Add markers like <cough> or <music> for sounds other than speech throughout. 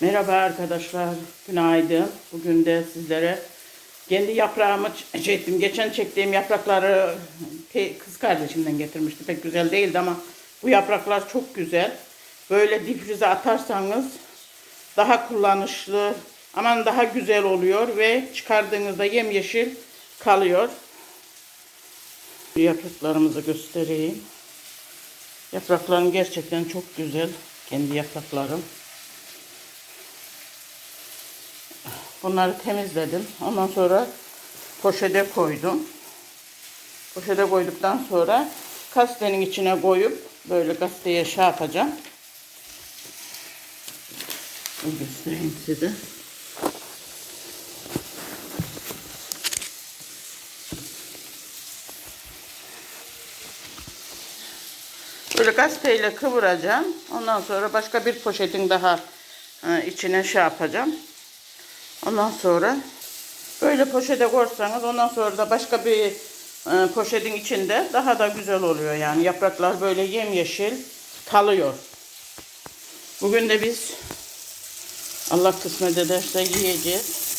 Merhaba arkadaşlar, günaydın. Bugün de sizlere kendi yaprağımı ç- çektim. Geçen çektiğim yaprakları kız kardeşimden getirmişti. Pek güzel değildi ama bu yapraklar çok güzel. Böyle difrize atarsanız daha kullanışlı, aman daha güzel oluyor ve çıkardığınızda yemyeşil kalıyor. Yapraklarımızı göstereyim. Yapraklarım gerçekten çok güzel. Kendi yapraklarım. Bunları temizledim. Ondan sonra poşete koydum. Poşete koyduktan sonra kastenin içine koyup böyle gazeteye şey yapacağım. Göstereyim size. Böyle gazeteyle kıvıracağım. Ondan sonra başka bir poşetin daha e, içine şey yapacağım. Ondan sonra böyle poşete koysanız ondan sonra da başka bir e, poşetin içinde daha da güzel oluyor yani. Yapraklar böyle yemyeşil kalıyor. Bugün de biz Allah kısmet ederse yiyeceğiz.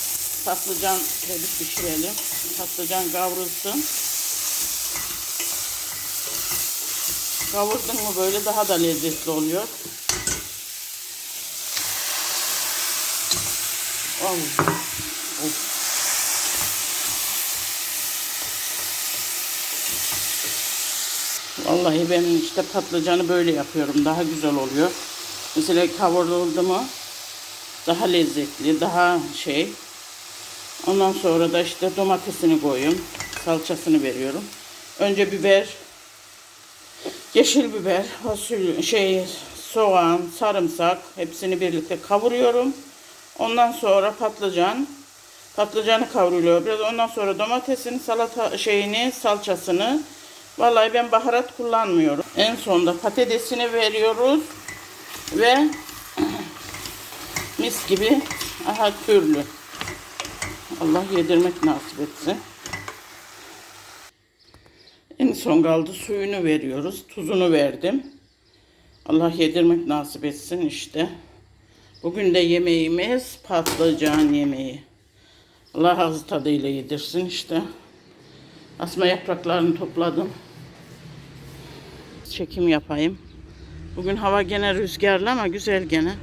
Patlıcan şöyle pişirelim. Patlıcan kavrulsun. Kavurdun mu böyle daha da lezzetli oluyor. Of. Vallahi ben işte patlıcanı böyle yapıyorum. Daha güzel oluyor. Mesela kavruldu mu daha lezzetli, daha şey. Ondan sonra da işte domatesini koyuyorum. Salçasını veriyorum. Önce biber, yeşil biber, fasulye, şey, soğan, sarımsak hepsini birlikte kavuruyorum. Ondan sonra patlıcan, patlıcanı kavruluyor. Biraz ondan sonra domatesin salata şeyini, salçasını. Vallahi ben baharat kullanmıyorum. En sonda patatesini veriyoruz ve <clears throat> mis gibi aha türlü. Allah yedirmek nasip etsin. En son kaldı suyunu veriyoruz. Tuzunu verdim. Allah yedirmek nasip etsin işte. Bugün de yemeğimiz patlıcan yemeği. Allah ağız tadıyla yedirsin işte. Asma yapraklarını topladım. Çekim yapayım. Bugün hava gene rüzgarlı ama güzel gene.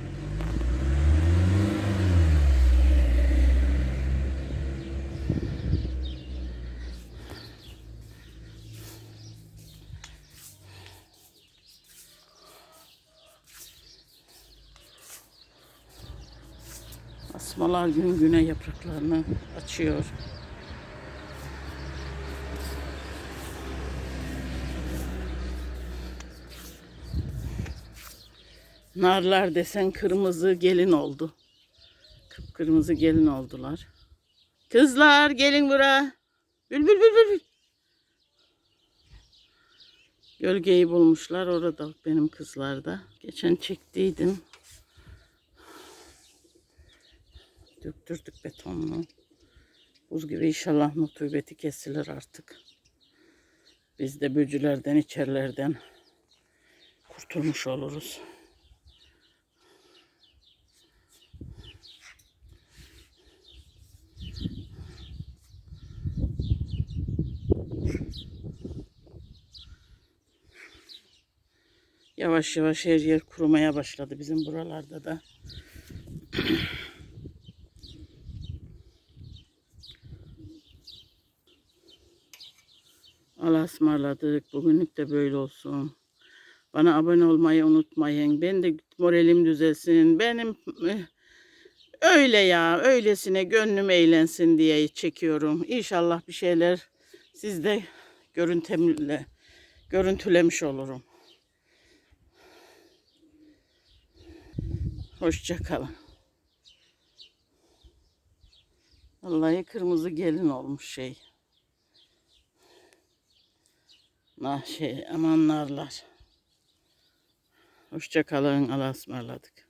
Asmalar gün güne yapraklarını açıyor. Narlar desen kırmızı gelin oldu. Kıpkırmızı gelin oldular. Kızlar gelin bura. Bül bül bül. Gölgeyi bulmuşlar orada benim kızlar da. Geçen çektiydim. Döktürdük betonlu. Buz gibi inşallah nutubeti kesilir artık. Biz de böcülerden, içerlerden kurtulmuş oluruz. Yavaş yavaş her yer kurumaya başladı bizim buralarda da. Allah'a ısmarladık. Bugünlük de böyle olsun. Bana abone olmayı unutmayın. Ben de moralim düzelsin. Benim eh, öyle ya, öylesine gönlüm eğlensin diye çekiyorum. İnşallah bir şeyler sizde görüntüle, görüntülemiş olurum. Hoşça kalın. Vallahi kırmızı gelin olmuş şey. Nah şey aman narlar. Hoşça kalın. Allah'a ısmarladık.